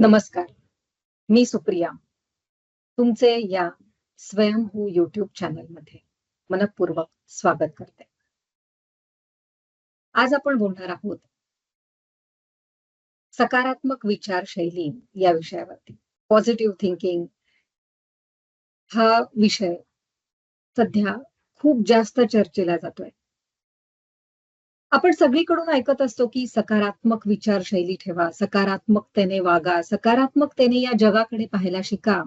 नमस्कार. मी सुप्रिया. तुमचे या स्वयंभू युट्यूब चॅनलमध्ये मनपूर्वक स्वागत करते. आज आपण बोलणार आहोत सकारात्मक विचारशैली या विषयावरती. पॉझिटिव्ह थिंकिंग हा विषय सध्या खूप जास्त चर्चेला जातोय. आपण सगळीकडून ऐकत असतो की सकारात्मक विचारशैली ठेवा सकारात्मकतेने वागा सकारात्मकतेने या जगाकडे पाहायला शिका.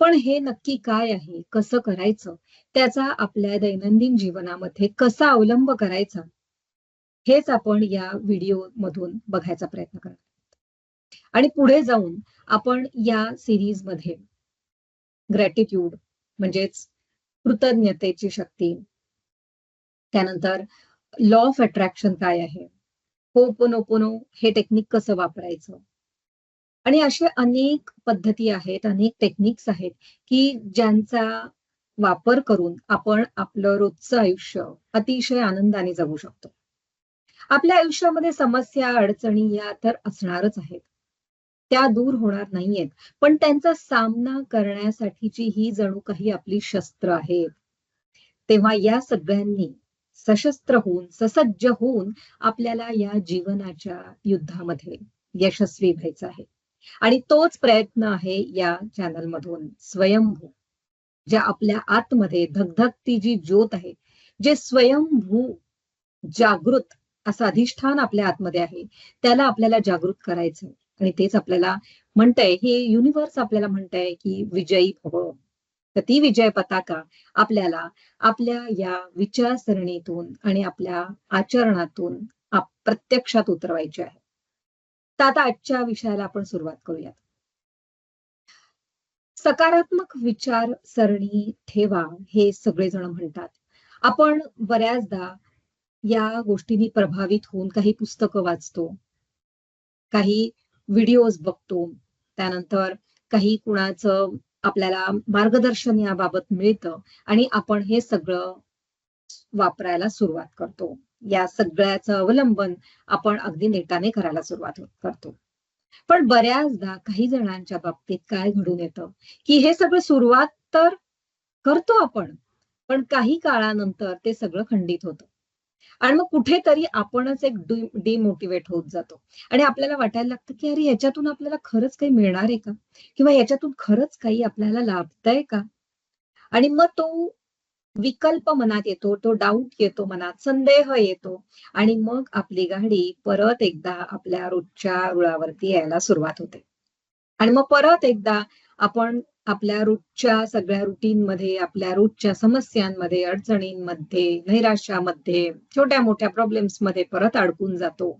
पण हे नक्की काय आहे? कसं करायचं? त्याचा आपल्या दैनंदिन जीवनामध्ये कसा अवलंब करायचा? हेच आपण या व्हिडिओ मधून बघायचा प्रयत्न करतो आणि पुढे जाऊन आपण या सिरीजमध्ये ग्रॅटिट्यूड म्हणजेच कृतज्ञतेची शक्ती. त्यानंतर लॉ ऑफ अट्रॅक्शन काय आहे? होपोनोपोनो हे टेक्निक कसं वापरायचं? आणि असे अनेक पद्धती आहेत अनेक टेक्निक्स आहेत की ज्यांचा वापर करून आपण आपलं रोजचं आयुष्य अतिशय आनंदाने जगू शकतो. आपल्या आयुष्यामध्ये समस्या अडचणी या तर असणारच आहेत. त्या दूर होणार नाहीयेत. पण त्यांचा सामना करण्यासाठीची ही जणू काही आपली शस्त्र आहेत. तेव्हा या सगळ्यांनी सशस्त्र होऊन ससज्ज होऊन आपल्याला या जीवनाच्या युद्धामध्ये यशस्वी व्हायचं आहे. आणि तोच प्रयत्न आहे या चॅनल मधून स्वयंभू ज्या आपल्या आतमध्ये धगधगती जी ज्योत आहे जे स्वयंभू जागृत असं अधिष्ठान आपल्या आतमध्ये आहे त्याला आपल्याला जागृत करायचं आणि तेच आपल्याला म्हणतंय. हे युनिव्हर्स आपल्याला म्हणतंय की विजयी भव. तर ती विजय पताका आपल्याला आपल्या या विचारसरणीतून आणि आपल्या आचरणातून प्रत्यक्षात उतरवायची आहे. तर आता आजच्या विषयाला आपण सुरुवात करूयात. सकारात्मक विचारसरणी ठेवा हे सगळेजण म्हणतात. आपण बऱ्याचदा या गोष्टींनी प्रभावित होऊन काही पुस्तकं वाचतो. काही व्हिडिओज बघतो. त्यानंतर काही कुणाचं आपल्याला मार्गदर्शन याबाबत मिळतं आणि आपण हे सगळं वापरायला सुरुवात करतो. या सगळ्याचं अवलंबन आपण अगदी नेटाने करायला सुरुवात करतो. पण बऱ्याचदा काही जणांच्या बाबतीत काय घडून येतं की हे सगळं सुरुवात तर करतो आपण पण काही काळानंतर ते सगळं खंडित होतं. आणि मग कुठेतरी आपणच एक डिमोटिवेट होत जातो. आणि आपल्याला वाटायला लागतं की अरे याच्यातून आपल्याला खरंच काही मिळणार आहे का? किंवा याच्यातून खरंच काही आपल्याला लाभतंय का? आणि मग तो विकल्प मनात येतो तो डाऊट येतो मनात संदेह येतो. आणि मग आपली गाडी परत एकदा आपल्या रोजच्या रुळावरती यायला सुरुवात होते. आणि मग परत एकदा आपण आपल्या रोजच्या सगळ्या रुटीन मध्ये आपल्या रोजच्या समस्यांमध्ये अडचणींमध्ये नैराश्यामध्ये छोट्या मोठ्या प्रॉब्लेम्समध्ये परत अडकून जातो.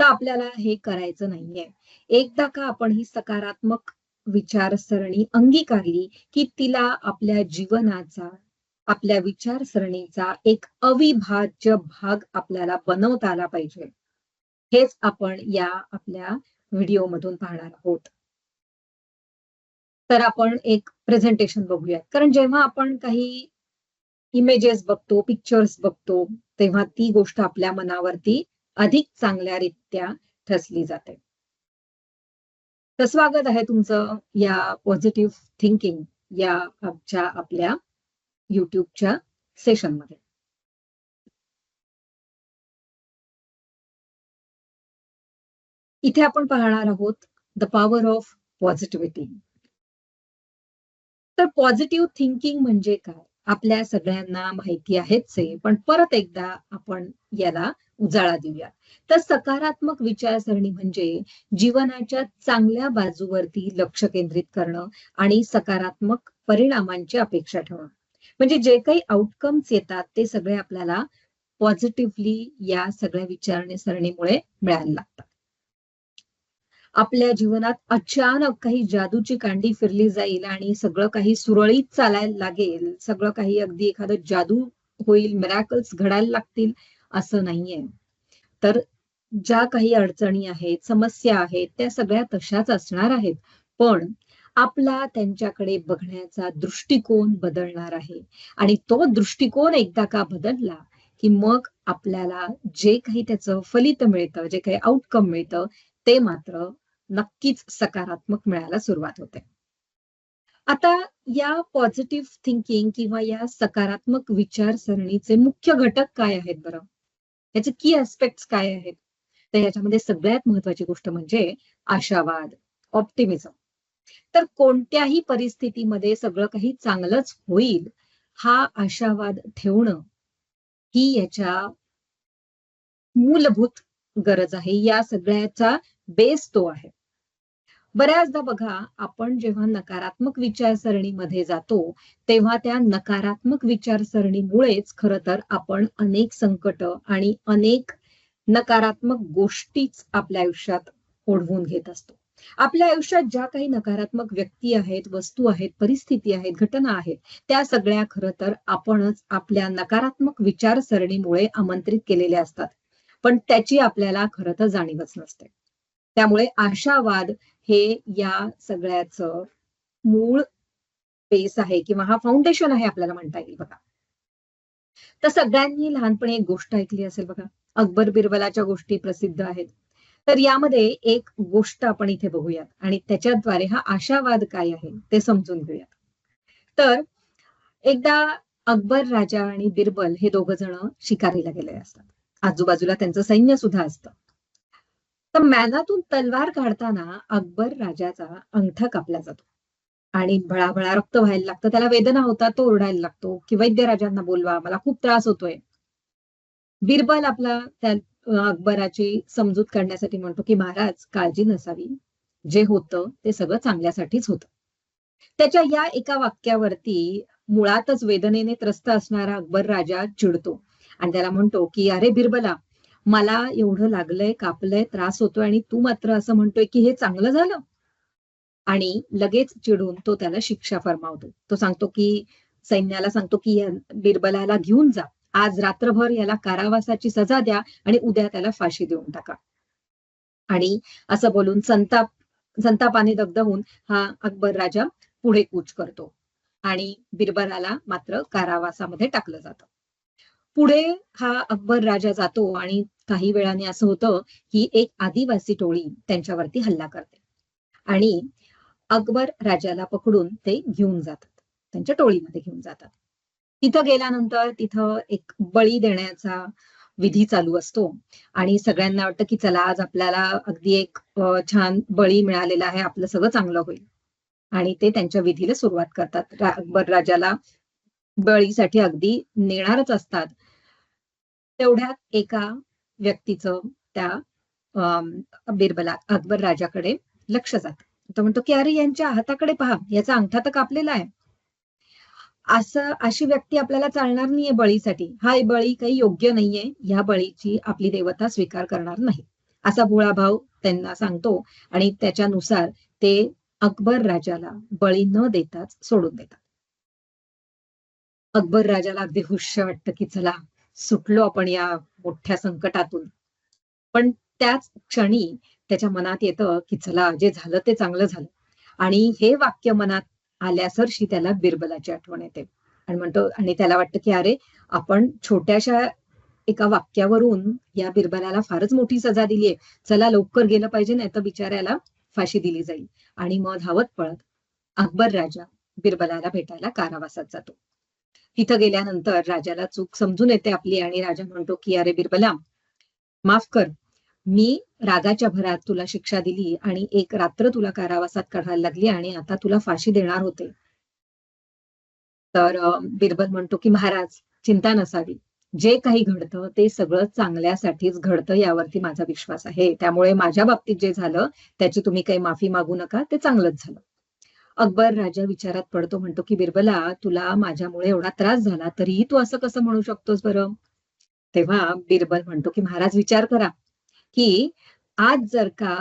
तर आपल्याला हे करायचं नाहीये. एकदा का आपण ही सकारात्मक विचारसरणी अंगीकारली की तिला आपल्या जीवनाचा आपल्या विचारसरणीचा एक अविभाज्य भाग आपल्याला बनवता आला पाहिजे. हेच आपण या आपल्या व्हिडिओमधून पाहणार आहोत. तर आपण एक प्रेझेंटेशन बघूयात. कारण जेव्हा आपण काही इमेजेस बघतो पिक्चर्स बघतो तेव्हा ती गोष्ट आपल्या मनावरती अधिक चांगल्यारित्या ठसली जाते. तर स्वागत आहे तुमचं या पॉझिटिव्ह थिंकिंग या आमच्या आपल्या युट्यूबच्या सेशनमध्ये इथे आपण पाहणार आहोत द पॉवर ऑफ पॉझिटिव्हिटी तर पॉझिटिव्ह थिंकिंग म्हणजे काय? आपल्या सगळ्यांना माहिती आहेच आहे पण परत एकदा आपण याला उजाळा देऊया. तर सकारात्मक विचारसरणी म्हणजे जीवनाच्या चांगल्या बाजूवरती लक्ष केंद्रित करणं आणि सकारात्मक परिणामांची अपेक्षा ठेवणं. म्हणजे जे काही आउटकम्स येतात ते सगळे आपल्याला पॉझिटिव्हली या सगळ्या विचारसरणीमुळे मिळायला लागतात. आपल्या जीवनात अचानक काही जादूची कांडी फिरली जाईल आणि सगळं काही सुरळीत चालायला लागेल. सगळं काही अगदी एखादं जादू होईल मिरॅकल्स घडायला लागतील असं नाहीये. तर ज्या काही अडचणी आहेत समस्या आहेत त्या सगळ्या तशाच असणार आहेत. पण आपला त्यांच्याकडे बघण्याचा दृष्टिकोन बदलणार आहे. आणि तो दृष्टिकोन एकदा का बदलला की मग आपल्याला जे काही त्याचं फलित मिळतं जे काही आउटकम मिळतं ते मात्र नक्कीच सकारात्मक मिळायला सुरुवात होते. आता या पॉझिटिव्ह थिंकिंग किंवा या सकारात्मक विचारसरणीचे मुख्य घटक काय आहेत बरं? याचे की ऍस्पेक्ट काय आहेत? तर याच्यामध्ये सगळ्यात महत्वाची गोष्ट म्हणजे आशावाद ऑप्टिमिझम तर कोणत्याही परिस्थितीमध्ये सगळं काही चांगलंच होईल हा आशावाद ठेवणं ही याच्या मूलभूत गरज आहे. या सगळ्याचा बेस तो आहे. बऱ्याचदा बघा आपण जेव्हा नकारात्मक विचारसरणीमध्ये जातो तेव्हा त्या नकारात्मक विचारसरणीमुळेच खर तर आपण अनेक संकट आणि अनेक नकारात्मक गोष्टीच आपल्या आयुष्यात ओढवून घेत असतो. आपल्या आयुष्यात ज्या काही नकारात्मक व्यक्ती आहेत वस्तू आहेत परिस्थिती आहेत घटना आहेत त्या सगळ्या खर तर आपणच आपल्या नकारात्मक विचारसरणीमुळे आमंत्रित केलेल्या असतात. पण त्याची आपल्याला खरं तर जाणीवच नसते. त्यामुळे आशावाद हे या सगळ्याच मूळ बेस आहे किंवा हा फाउंडेशन आहे आपल्याला म्हणता येईल बघा. तर सगळ्यांनी लहानपणी एक गोष्ट ऐकली असेल बघा. अकबर बिरबलाच्या गोष्टी प्रसिद्ध आहेत. तर यामध्ये एक गोष्ट आपण इथे बघूयात आणि त्याच्याद्वारे हा आशावाद काय आहे ते समजून घेऊयात. तर एकदा अकबर राजा आणि बिरबल हे दोघ जण शिकारीला गेले असतात. आजूबाजूला त्यांचं सैन्य सुद्धा असतं. तर मॅनातून तलवार काढताना अकबर राजाचा अंगठा कापला जातो. आणि भळाभळा रक्त व्हायला लागतं. त्याला वेदना होता तो ओरडायला लागतो. की वैद्य राजांना बोलवा मला खूप त्रास होतोय. बिरबल आपला त्या अकबराची समजूत करण्यासाठी म्हणतो की महाराज काळजी नसावी. जे होतं ते सगळं चांगल्यासाठीच होतं. त्याच्या या एका वाक्यावरती मुळातच वेदनेने त्रस्त असणारा अकबर राजा चिडतो. आणि त्याला म्हणतो की अरे बिरबला मला एवढं लागलंय कापलंय त्रास होतोय आणि तू मात्र असं म्हणतोय की हे चांगलं झालं. आणि लगेच चिडून तो त्याला शिक्षा फरमावतो. तो सांगतो की सैन्याला सांगतो की बिरबलाला घेऊन जा. आज रात्रभर याला कारावासाची सजा द्या आणि उद्या त्याला फाशी देऊन टाका. आणि असं बोलून संताप संतापाने दग्ध होऊन हा अकबर राजा पुढे कूच करतो. आणि बिरबलाला मात्र कारावासामध्ये टाकलं जातं. पुढे हा अकबर राजा जातो आणि काही वेळाने असं होतं की एक आदिवासी टोळी त्यांच्यावरती हल्ला करते. आणि अकबर राजाला पकडून ते घेऊन जातात. त्यांच्या टोळीमध्ये घेऊन जातात. तिथं गेल्यानंतर तिथं एक बळी देण्याचा विधी चालू असतो. आणि सगळ्यांना वाटतं की चला आज आपल्याला अगदी एक छान बळी मिळालेला आहे आपलं सगळं चांगलं होईल. आणि ते त्यांच्या विधीला सुरुवात करतात. अकबर राजाला बळीसाठी अगदी नेणारच असतात. तेवढ्यात एका व्यक्तीचं त्या बिरबला अकबर राजाकडे लक्ष जात. तो म्हणतो की अरे यांच्या हाताकडे पहा याचा अंगठा तर कापलेला आहे. असं अशी व्यक्ती आपल्याला चालणार नाहीये बळीसाठी. हा बळी काही योग्य नाहीये. ह्या बळीची आपली देवता स्वीकार करणार नाही. असा भोळा भाव त्यांना सांगतो आणि त्याच्यानुसार ते अकबर राजाला बळी न देताच सोडून देतात. अकबर राजाला अगदी हुश वाटतं की चला सुटलो आपण या मोठ्या संकटातून. पण त्याच क्षणी त्याच्या मनात येतं की चला जे झालं ते चांगलं झालं. आणि हे वाक्य मनात आल्यासरशी त्याला बिरबलाची आठवण येते. आणि म्हणतो आणि त्याला वाटतं की अरे आपण छोट्याशा एका वाक्यावरून या बिरबलाला फारच मोठी सजा दिलीये. चला लवकर गेलं पाहिजे नाही तर बिचाऱ्याला फाशी दिली जाईल. आणि मग धावत पळत अकबर राजा बिरबलाला भेटायला कारावासात जातो. तिथं गेल्यानंतर राजाला चूक समजून येते आपली आणि राजा म्हणतो की अरे बिरबला माफ कर. मी रागाच्या भरात तुला शिक्षा दिली आणि एक रात्र तुला कारावासात काढायला लागली आणि आता तुला फाशी देणार होते. तर बिरबल म्हणतो की महाराज चिंता नसावी. जे काही घडतं ते सगळं चांगल्यासाठीच घडतं यावरती माझा विश्वास आहे. त्यामुळे माझ्या बाबतीत जे झालं त्याची तुम्ही काही माफी मागू नका. ते चांगलंच झालं. अकबर राजा विचारात पडतो म्हणतो की बिरबला तुला माझ्यामुळे एवढा त्रास झाला तरीही तू असं कसं म्हणू शकतोस बरं? तेव्हा बिरबल म्हणतो की महाराज विचार करा की आज जर का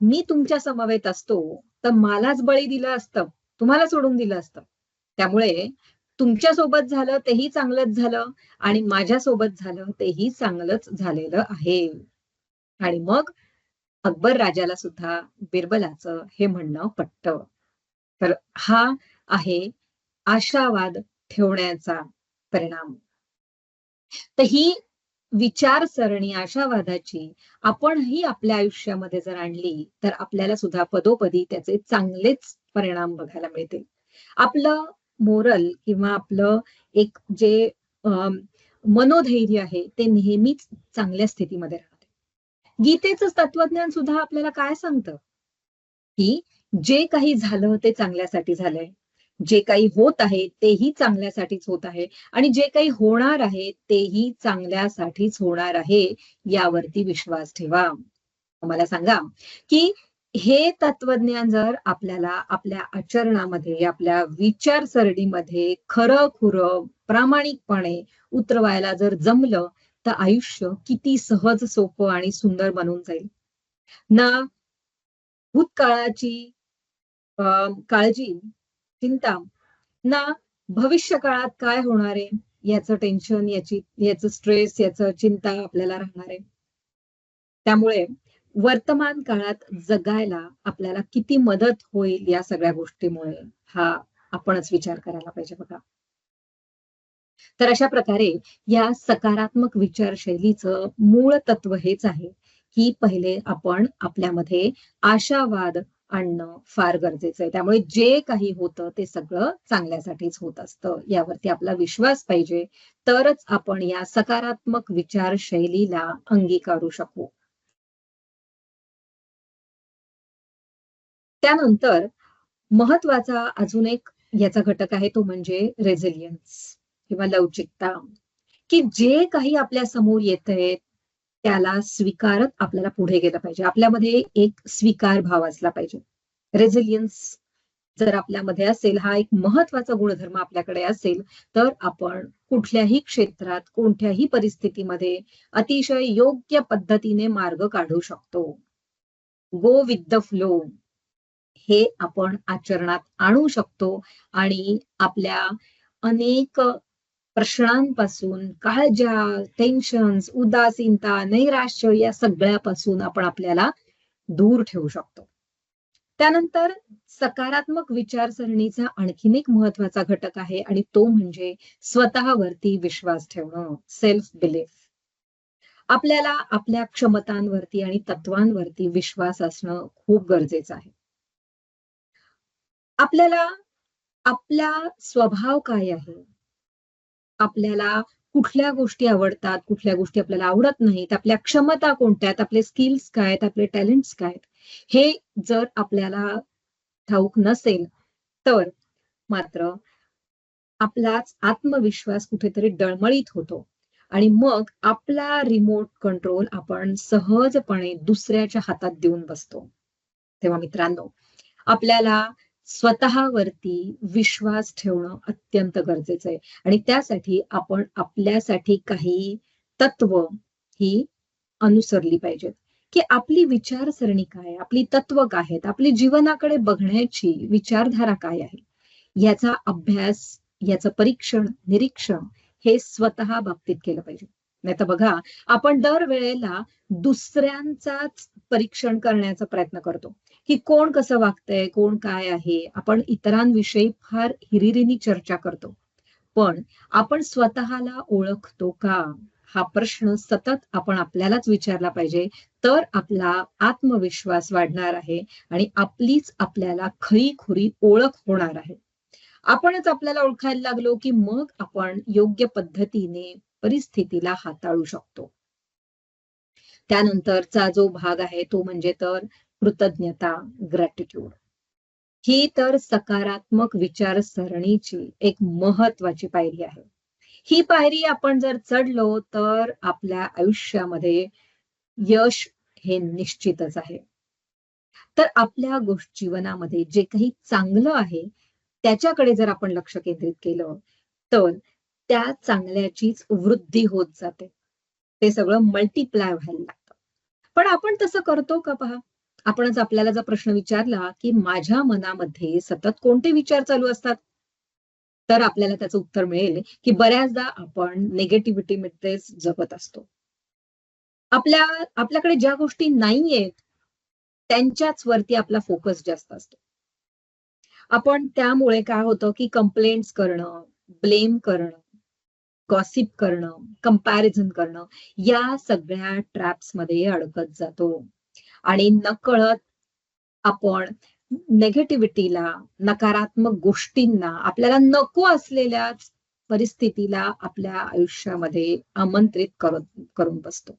मी तुमच्या समवेत असतो तर मलाच बळी दिलं असतं तुम्हाला सोडून दिलं असतं. त्यामुळे तुमच्यासोबत झालं तेही चांगलंच झालं आणि माझ्या सोबत झालं तेही चांगलंच झालेलं आहे. आणि मग अकबर राजाला सुद्धा बिरबलाचं हे म्हणणं पटतं. तर हा आहे आशावाद ठेवण्याचा परिणाम. तर ही विचारसरणी आशावादाची आपणही आपल्या आयुष्यामध्ये जर आणली तर आपल्याला सुद्धा पदोपदी त्याचे चांगलेच परिणाम बघायला मिळतील. आपलं मोरल किंवा आपलं एक जे मनोधैर्य आहे ते नेहमीच चांगल्या स्थितीमध्ये राहते. गीतेचं तत्वज्ञान सुद्धा आपल्याला काय सांगतं? की जे काही झालं ते चांगल्यासाठी झालंय. जे काही होत आहे तेही चांगल्यासाठीच होत आहे आणि जे काही होणार आहे तेही चांगल्यासाठीच होणार आहे यावरती विश्वास ठेवा. मला सांगा की हे तत्वज्ञान जर आपल्याला आपल्या आचरणामध्ये आपल्या विचारसरणीमध्ये खरं खुरं प्रामाणिकपणे उतरवायला जर जमलं तर आयुष्य किती सहज सोपं आणि सुंदर बनून जाईल. ना भूतकाळाची काळजी चिंता ना भविष्य काळात काय होणार आहे याचं टेन्शन याची याचं स्ट्रेस याचं चिंता आपल्याला राहणार आहे. त्यामुळे वर्तमान काळात जगायला आपल्याला किती मदत होईल या सगळ्या गोष्टीमुळे हा आपणच विचार करायला पाहिजे बघा. तर अशा प्रकारे या सकारात्मक विचारशैलीचं मूळ तत्व हेच आहे की पहिले आपण आपल्यामध्ये आशावाद आणणं फार गरजेचं आहे. त्यामुळे जे काही होतं ते सगळं चांगल्यासाठीच होत असतं. यावरती आपला विश्वास पाहिजे. तरच आपण या सकारात्मक विचारशैलीला अंगीकारू शकू. त्यानंतर महत्त्वाचा अजून एक याचा घटक आहे तो म्हणजे रेझिलियन्स किंवा लवचिकता. की जे काही आपल्यासमोर येत आहेत त्याला स्वीकारत आपल्याला पुढे गेलं पाहिजे. आपल्यामध्ये एक स्वीकार भाव असला पाहिजे. रेझिलियन्स जर आपल्यामध्ये असेल हा एक महत्त्वाचा गुणधर्म आपल्याकडे असेल तर आपण कुठल्याही क्षेत्रात कोणत्याही परिस्थितीमध्ये अतिशय योग्य पद्धतीने मार्ग काढू शकतो. गो विथ द फ्लो हे आपण आचरणात आणू शकतो आणि आपल्या अनेक प्रश्नांपासून काळजा टेन्शन्स उदासीनता नैराश्य या सगळ्यापासून आपण आपल्याला दूर ठेवू शकतो. त्यानंतर सकारात्मक विचारसरणीचा आणखीन एक महत्त्वाचा घटक आहे आणि तो म्हणजे स्वतःवरती विश्वास ठेवणं सेल्फ बिलीफ आपल्याला आपल्या क्षमतांवरती आणि तत्वांवरती विश्वास असणं खूप गरजेचं आहे. आपल्याला आपला स्वभाव काय आहे? आपल्याला कुठल्या गोष्टी आवडतात कुठल्या गोष्टी आपल्याला आवडत नाहीत आपल्या क्षमता कोणत्या आहेत आपले स्किल्स काय आहेत आपले टॅलेंट्स काय आहेत हे जर आपल्याला ठाऊक नसेल तर मात्र आपलाच आत्मविश्वास कुठेतरी डळमळीत होतो. आणि मग आपला रिमोट कंट्रोल आपण सहजपणे दुसऱ्याच्या हातात देऊन बसतो. तेव्हा मित्रांनो आपल्याला स्वतःवरती विश्वास ठेवणं अत्यंत गरजेचं आहे. आणि त्यासाठी आपण आपल्यासाठी काही तत्व ही अनुसरली पाहिजेत. की आपली विचारसरणी काय आपली तत्व काय आहेत? आपली जीवनाकडे बघण्याची विचारधारा काय आहे? याचा अभ्यास याचं परीक्षण निरीक्षण हे स्वतः बाबतीत केलं पाहिजे. नाही तर बघा आपण दरवेळेला दुसऱ्यांचाच परीक्षण करण्याचा प्रयत्न करतो. की कोण कसं वागतंय कोण काय आहे आपण इतरांविषयी फार हिरिरीनी चर्चा करतो. पण आपण स्वतःला ओळखतो का? हा प्रश्न सतत आपण आपल्यालाच विचारला पाहिजे. तर आपला आत्मविश्वास वाढणार आहे आणि आपलीच आपल्याला खरी खुरी ओळख होणार आहे. आपणच आपल्याला ओळखायला लागलो की मग आपण योग्य पद्धतीने परिस्थितीला हाताळू शकतो. त्यानंतरचा जो भाग आहे तो म्हणजे तर कृतज्ञता ग्रॅटिट्यूड ही तर सकारात्मक विचारसरणीची एक महत्वाची पायरी आहे. ही पायरी आपण जर चढलो तर आपल्या आयुष्यामध्ये यश हे निश्चितच आहे. तर आपल्या गोष्ट जीवनामध्ये जे काही चांगलं आहे त्याच्याकडे जर आपण लक्ष केंद्रित केलं तर त्या चांगल्याचीच वृद्धी होत जाते. ते सगळं मल्टिप्लाय व्हायला लागतं. पण आपण तसं करतो का पहा? आपणच आपल्याला जर प्रश्न विचारला की माझ्या मनामध्ये सतत कोणते विचार चालू असतात? तर आपल्याला त्याचं उत्तर मिळेल की बऱ्याचदा आपण निगेटिव्हिटी मध्येच जगत असतो. आपल्या आपल्याकडे ज्या गोष्टी नाहीयेत त्यांच्याच वरती आपला फोकस जास्त असतो. आपण त्यामुळे काय होतं की कंप्लेंट्स करणं ब्लेम करणं गॉसिप करणं कंपॅरिझन करणं या सगळ्या ट्रॅप्समध्ये अडकत जातो. आणि नकळत आपण नेगेटिव्हिटीला नकारात्मक गोष्टींना आपल्याला नको असलेल्या परिस्थितीला आपल्या आयुष्यामध्ये आमंत्रित करत करून बसतो.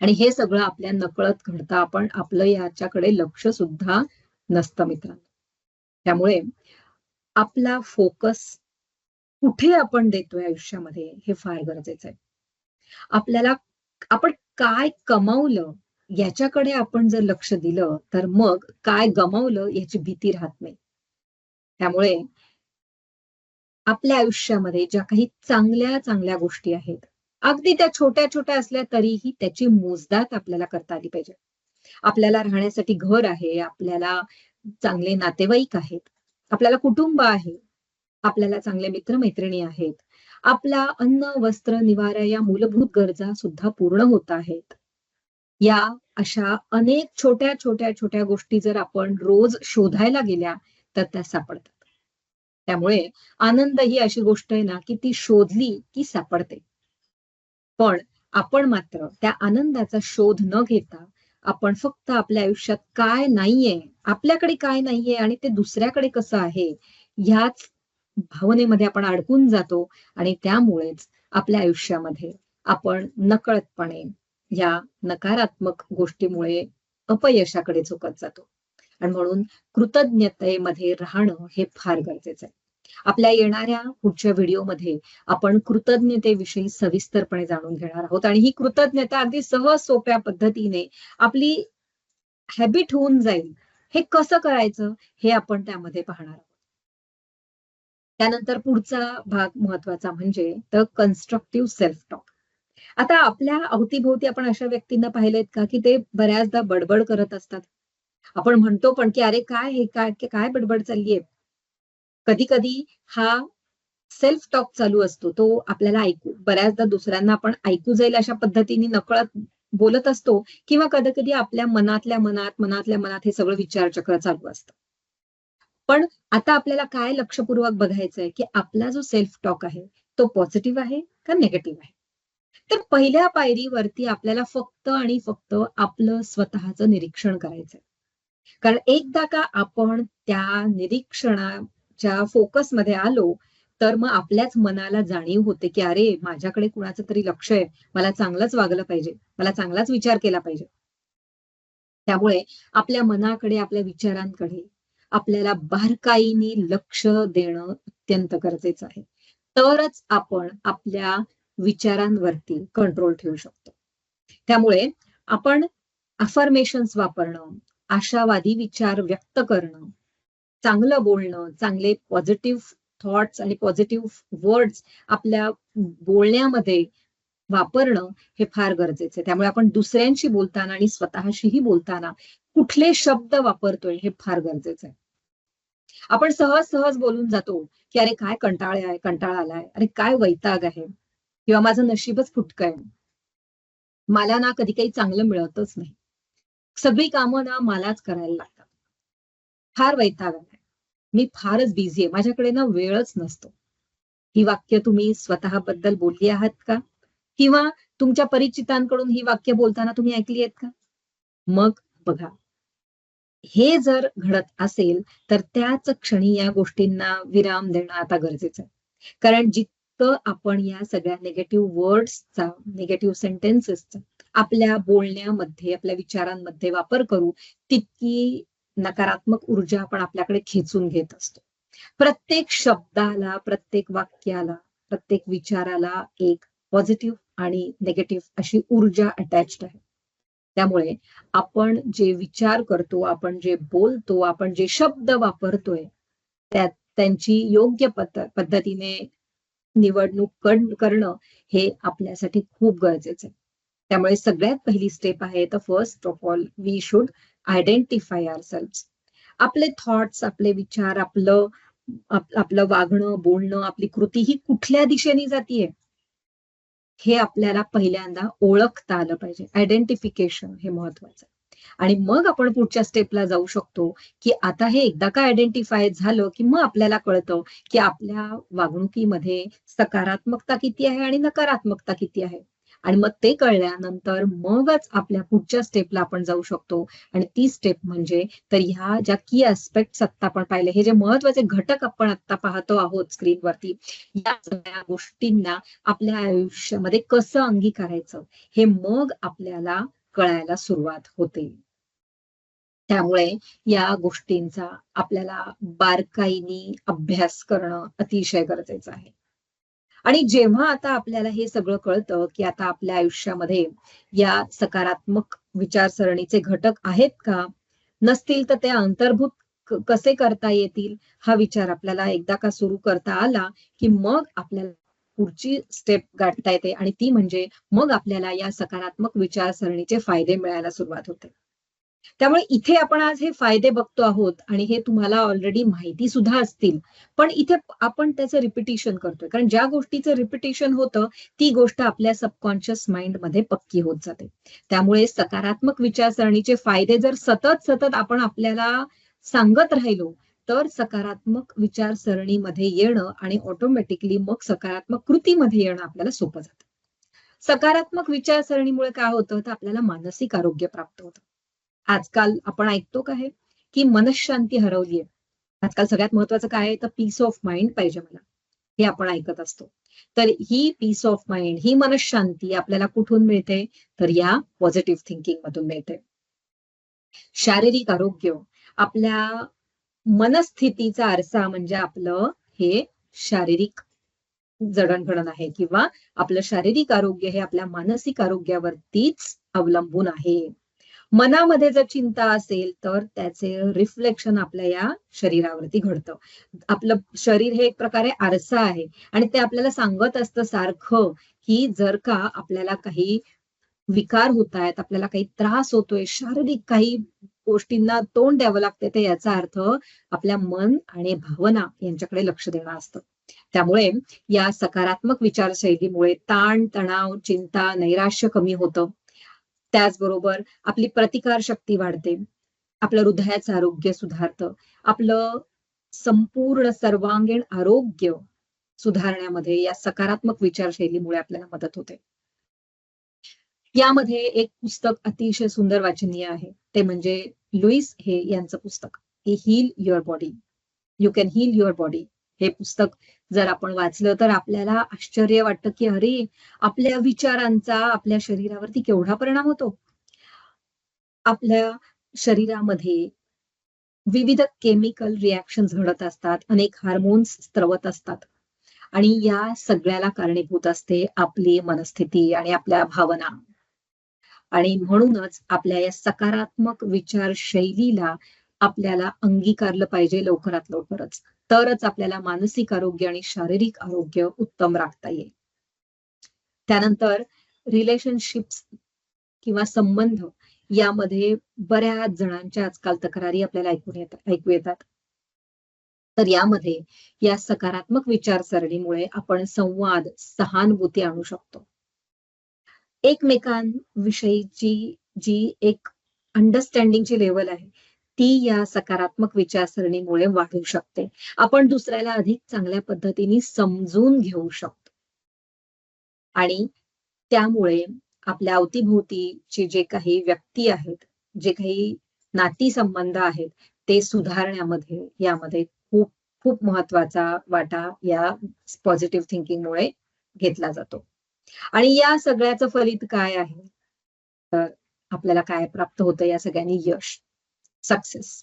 आणि हे सगळं आपल्या नकळत घडतं आपण आपलं याच्याकडे लक्ष सुद्धा नसतं मित्रांनो. त्यामुळे आपला फोकस कुठे आपण देतोय आयुष्यामध्ये हे फार गरजेचं आहे. आपल्याला आपण काय कमावलं याच्याकडे आपण जर लक्ष दिलं तर मग काय गमावलं याची भीती राहत नाही. त्यामुळे आपल्या आयुष्यामध्ये ज्या काही चांगल्या चांगल्या गोष्टी आहेत अगदी त्या छोट्या छोट्या असल्या तरीही त्याची मोजदात आपल्याला करता आली पाहिजे. आपल्याला राहण्यासाठी घर आहे आपल्याला चांगले नातेवाईक आहेत आपल्याला कुटुंब आहे आपल्याला चांगले मित्रमैत्रिणी आहेत आपला अन्न वस्त्र निवारा या मूलभूत गरजा सुद्धा पूर्ण होत आहेत. या अशा अनेक छोट्या छोट्या छोट्या गोष्टी जर आपण रोज शोधायला गेल्या तर त्या सापडतात. त्यामुळे आनंद ही अशी गोष्ट आहे ना की ती शोधली की सापडते. पण आपण मात्र त्या आनंदाचा शोध न घेता आपण फक्त आपल्या आयुष्यात काय नाहीये आपल्याकडे काय नाहीये आणि ते दुसऱ्याकडे कसं आहे ह्याच भावनेमध्ये आपण अडकून जातो आणि त्यामुळेच आपल्या आयुष्यामध्ये आपण नकळतपणे या नकारात्मक गोष्टीमुळे अपयशाकडे झुकत जातो. आणि म्हणून कृतज्ञतेमध्ये राहणं हे फार गरजेचं आहे. आपल्या येणाऱ्या पुढच्या व्हिडिओमध्ये आपण कृतज्ञतेविषयी सविस्तरपणे जाणून घेणार आहोत. आणि ही कृतज्ञता अगदी सहज सोप्या पद्धतीने आपली हॅबिट होऊन जाईल. हे कसं करायचं हे आपण त्यामध्ये पाहणार आहोत. त्यानंतर पुढचा भाग महत्त्वाचा म्हणजे द कन्स्ट्रक्टिव्ह सेल्फ टॉक आता आपल्या अवतीभोवती आपण अशा व्यक्तींना पाहिलेत का की ते बऱ्याचदा बडबड करत असतात? आपण म्हणतो पण की अरे काय हे काय काय बडबड चाललीये कधी कधी हा सेल्फ टॉक चालू असतो तो आपल्याला ऐकू बऱ्याचदा दुसऱ्यांना आपण ऐकू जाईल अशा पद्धतीने नकळत बोलत असतो किंवा कधी कधी आपल्या मनातल्या मनात मनातल्या मनात हे सगळं विचारचक्र चालू असतं. पण आता आपल्याला काय लक्षपूर्वक बघायचंय की आपला जो सेल्फ टॉक आहे तो पॉझिटिव्ह आहे का निगेटिव्ह आहे? तर पहिल्या पायरीवरती आपल्याला फक्त आणि फक्त आपलं स्वतःचं निरीक्षण करायचंय. कारण एकदा का आपण त्या निरीक्षणाच्या फोकसमध्ये आलो तर मग आपल्याच मनाला जाणीव होते की अरे माझ्याकडे कुणाचं तरी लक्ष आहे. मला चांगलंच वागलं पाहिजे. मला चांगलाच विचार केला पाहिजे. त्यामुळे आपल्या मनाकडे आपल्या विचारांकडे आपल्याला बारकाईने लक्ष देणं अत्यंत गरजेचं आहे. तरच आपण आपल्या विचारांवरती कंट्रोल ठेवू शकतो. त्यामुळे आपण अफर्मेशन्स वापरणं आशावादी विचार व्यक्त करणं चांगलं बोलणं चांगले पॉझिटिव्ह थॉट्स आणि पॉझिटिव्ह वर्ड्स आपल्या बोलण्यामध्ये वापरणं हे फार गरजेचं आहे. त्यामुळे आपण दुसऱ्यांशी बोलताना आणि स्वतःशीही बोलताना कुठले शब्द वापरतोय हे फार गरजेचं आहे. आपण सहज सहज बोलून जातो की अरे काय कंटाळे आहे कंटाळा आलाय अरे काय वैताग आहे. किंवा माझं नशीबच फुटकं आहे. मला ना कधी काही चांगलं मिळतच नाही. सगळी कामं ना मलाच करायला लागतात. फार वैताग आहे मी फारच बिझी आहे. माझ्याकडे ना वेळच नसतो. ही वाक्य तुम्ही स्वतःबद्दल बोलली आहात का? किंवा तुमच्या परिचितांकडून ही वाक्य बोलताना तुम्ही ऐकली आहेत का? मग बघा. हे जर घडत असेल तर त्याच क्षणी या गोष्टींना विराम देणं आता गरजेचं आहे. कारण तर आपण या सगळ्या निगेटिव्ह वर्ड्सचा निगेटिव्ह सेंटेन्सेसचा आपल्या बोलण्यामध्ये आपल्या विचारांमध्ये वापर करू तितकी नकारात्मक ऊर्जा आपण आपल्याकडे खेचून घेत असतो. प्रत्येक शब्दाला प्रत्येक वाक्याला प्रत्येक विचाराला एक पॉझिटिव्ह आणि निगेटिव्ह अशी ऊर्जा अटॅच्ड आहे. त्यामुळे आपण जे विचार करतो आपण जे बोलतो आपण जे शब्द वापरतोय त्यात त्यांची योग्य पद्धतीने निवडणूक करणं हे आपल्यासाठी खूप गरजेचं आहे. त्यामुळे सगळ्यात पहिली स्टेप आहे तर first of all we should identify our self आपले थॉट्स आपले विचार आपलं आपलं वागणं बोलणं आपली कृती ही कुठल्या दिशेने जातीये? हे आपल्याला पहिल्यांदा ओळखता आलं पाहिजे. आयडेंटिफिकेशन हे महत्वाचं आणि मग आपण पुढच्या स्टेपला जाऊ शकतो की आता हे एकदा का आयडेंटिफाय झालं की मग आपल्याला कळतं की आपल्या वागणुकीमध्ये सकारात्मकता किती आहे आणि नकारात्मकता किती आहे. आणि मग ते कळल्यानंतर मगच आपल्या पुढच्या स्टेपला आपण जाऊ शकतो. आणि ती स्टेप म्हणजे तर ह्या ज्या की ऍस्पेक्ट आत्ता आपण पाहिले हे जे महत्त्वाचे घटक आपण आता पाहतो आहोत स्क्रीनवरती या सगळ्या गोष्टींना आपल्या आयुष्यामध्ये कसं अंगीकारायचं? हे मग आपल्याला कळायला सुरुवात होते. त्यामुळे या गोष्टींचा आपल्याला बारकाईनी अभ्यास करणं अतिशय गरजेचं आहे. आणि जेव्हा आता आपल्याला हे सगळं कळतं की आता आपल्या आयुष्यामध्ये या सकारात्मक विचारसरणीचे घटक आहेत का नसतील तर ते अंतर्भूत कसे करता येतील? हा विचार आपल्याला एकदा का सुरू करता आला की मग आपल्याला पुढची स्टेप गाठता येते आणि ती म्हणजे मग आपल्याला या सकारात्मक विचारसरणीचे फायदे मिळायला सुरुवात होते. त्यामुळे इथे आपण आज हे फायदे बघतो आहोत आणि हे तुम्हाला ऑलरेडी माहिती सुद्धा असतील. पण इथे आपण त्याचं रिपिटेशन करतोय. कारण ज्या गोष्टीचं रिपिटेशन होतं ती गोष्ट आपल्या सबकॉन्शियस माइंडमध्ये पक्की होत जाते. त्यामुळे सकारात्मक विचारसरणीचे फायदे जर सतत सतत आपण आपल्याला सांगत राहिलो तर सकारात्मक विचारसरणीमध्ये येणं आणि ऑटोमॅटिकली मग सकारात्मक कृतीमध्ये येणं आपल्याला सोपं जातं. सकारात्मक विचारसरणीमुळे काय होतं? तर आपल्याला मानसिक आरोग्य प्राप्त होतं. आजकाल आपण ऐकतो का हे? की मनशांती हरवलीये. आजकाल सगळ्यात महत्वाचं काय आहे? तर पीस ऑफ माइंड पाहिजे मला. हे आपण ऐकत असतो. तर ही पीस ऑफ माइंड ही मनशांती आपल्याला कुठून मिळते? तर या पॉझिटिव्ह थिंकिंग मधून मिळते. शारीरिक आरोग्य आपल्या मनस्थितीचा आरसा म्हणजे आपलं हे शारीरिक जडणघडण आहे किंवा आपलं शारीरिक आरोग्य हे आपल्या मानसिक आरोग्यावरतीच अवलंबून आहे. मनामध्ये जर चिंता असेल तर त्याचे रिफ्लेक्शन आपल्या या शरीरावरती घडतं. आपलं शरीर हे एक प्रकारे आरसा आहे आणि ते आपल्याला सांगत असतं सारखं की जर का आपल्याला काही विकार होत आहेत आपल्याला काही त्रास होतोय शारीरिक काही गोष्टींना तोंड द्यावं लागते तर याचा अर्थ आपल्या मन आणि भावना यांच्याकडे लक्ष देणं असतं. त्यामुळे या सकारात्मक विचारशैलीमुळे ताण तणाव चिंता नैराश्य कमी होतं. त्याचबरोबर आपली प्रतिकार शक्ती वाढते. आपलं हृदयाचं आरोग्य सुधारतं. आपलं संपूर्ण सर्वांगीण आरोग्य सुधारण्यामध्ये या सकारात्मक विचारशैलीमुळे आपल्याला मदत होते. यामध्ये एक पुस्तक अतिशय सुंदर वाचनीय आहे. ते म्हणजे लुईस हे यांचं पुस्तक. Heal your body you can heal your body हे पुस्तक जर आपण वाचलं तर आपल्याला आश्चर्य वाटतं की अरे आपल्या विचारांचा आपल्या शरीरावरती केवढा परिणाम होतो? आपल्या शरीरामध्ये विविध केमिकल रिॲक्शन घडत असतात अनेक हार्मोन्स स्त्रवत असतात. आणि या सगळ्याला कारणीभूत असते आपली मनस्थिती आणि आपल्या भावना. आणि म्हणूनच आपल्या या सकारात्मक विचार शैलीला आपल्याला अंगीकारलं पाहिजे लवकरात लवकरच. तरच आपल्याला मानसिक आरोग्य आणि शारीरिक आरोग्य उत्तम राखता येईल. त्यानंतर रिलेशनशिप्स किंवा संबंध यामध्ये बऱ्याच जणांच्या आजकाल तक्रारी आपल्याला ऐकून येतात ऐकू येतात. तर यामध्ये या सकारात्मक विचारसरणीमुळे आपण संवाद सहानुभूती आणू शकतो. एकमेकांविषयीची जी एक अंडरस्टँडिंगची लेवल आहे ती या सकारात्मक विचारसरणीमुळे वाढू शकते. आपण दुसऱ्याला अधिक चांगल्या पद्धतीने समजून घेऊ शकतो. आणि त्यामुळे आपल्या अवतीभोवतीचे जे काही व्यक्ती आहेत जे काही नाती संबंध आहेत ते सुधारण्यामध्ये यामध्ये खूप खूप महत्त्वाचा वाटा या पॉझिटिव्ह थिंकिंगमुळे घेतला जातो. आणि या सगळ्याचं फलित काय आहे? तर आपल्याला काय प्राप्त होतं या सगळ्यांनी? यश. सक्सेस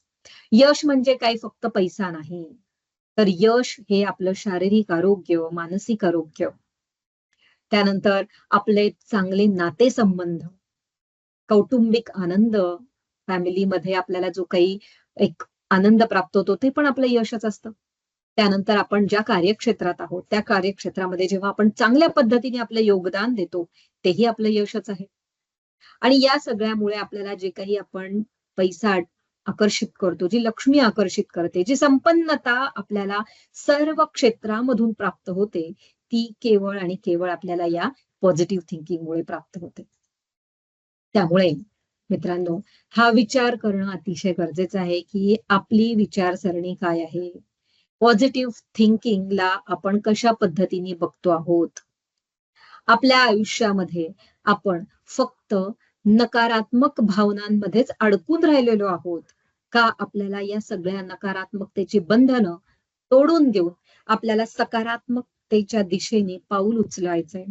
यश म्हणजे काही फक्त पैसा नाही. तर यश हे आपलं शारीरिक आरोग्य मानसिक आरोग्य. त्यानंतर आपले चांगले नातेसंबंध कौटुंबिक आनंद फॅमिलीमध्ये आपल्याला जो काही एक आनंद प्राप्त होतो ते पण आपलं यशच असतं. त्यानंतर आपण ज्या कार्यक्षेत्रात आहोत त्या कार्यक्षेत्रामध्ये जेव्हा आपण चांगल्या पद्धतीने आपलं योगदान देतो तेही आपलं यशच आहे. आणि या सगळ्यामुळे आपल्याला जे काही आपण पैसा आकर्षित करतो जी लक्ष्मी आकर्षित करते जी संपन्नता आपल्याला सर्व क्षेत्रामधून प्राप्त होते ती केवळ आणि केवळ आपल्याला या पॉझिटिव्ह थिंकिंगमुळे प्राप्त होते. त्यामुळे मित्रांनो हा विचार करणं अतिशय गरजेचं आहे की आपली विचारसरणी काय आहे? पॉझिटिव्ह थिंकिंगला आपण कशा पद्धतीने बघतो आहोत? आपल्या आयुष्यामध्ये आपण फक्त नकारात्मक भावनांमध्येच अडकून राहिलेलो आहोत. का आपल्याला या सगळ्या नकारात्मकतेची बंधनं तोडून देऊन आपल्याला सकारात्मकतेच्या दिशेने पाऊल उचलायचंय?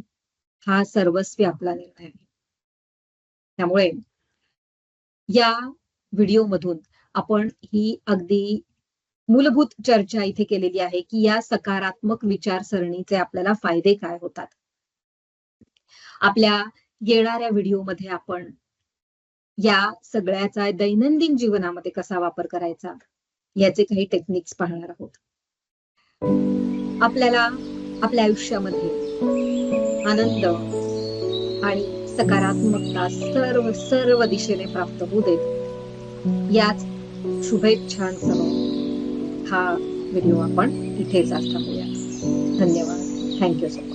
हा सर्वस्वी आपला निर्णय आहे. त्यामुळे या व्हिडिओमधून आपण ही अगदी मूलभूत चर्चा इथे केलेली आहे की या सकारात्मक विचारसरणीचे आपल्याला फायदे काय होतात. आपल्या येणाऱ्या व्हिडिओमध्ये आपण या सगळ्याचा दैनंदिन जीवनामध्ये कसा वापर करायचा याचे काही टेक्निक्स पाहणार आहोत. आपल्याला आपल्या आयुष्यामध्ये आनंद आणि सकारात्मकता सर्व सर्व दिशेने प्राप्त होऊ देत. याच शुभेच्छांसह हा व्हिडिओ आपण इथेच आज थांबूया. धन्यवाद. Thank you so much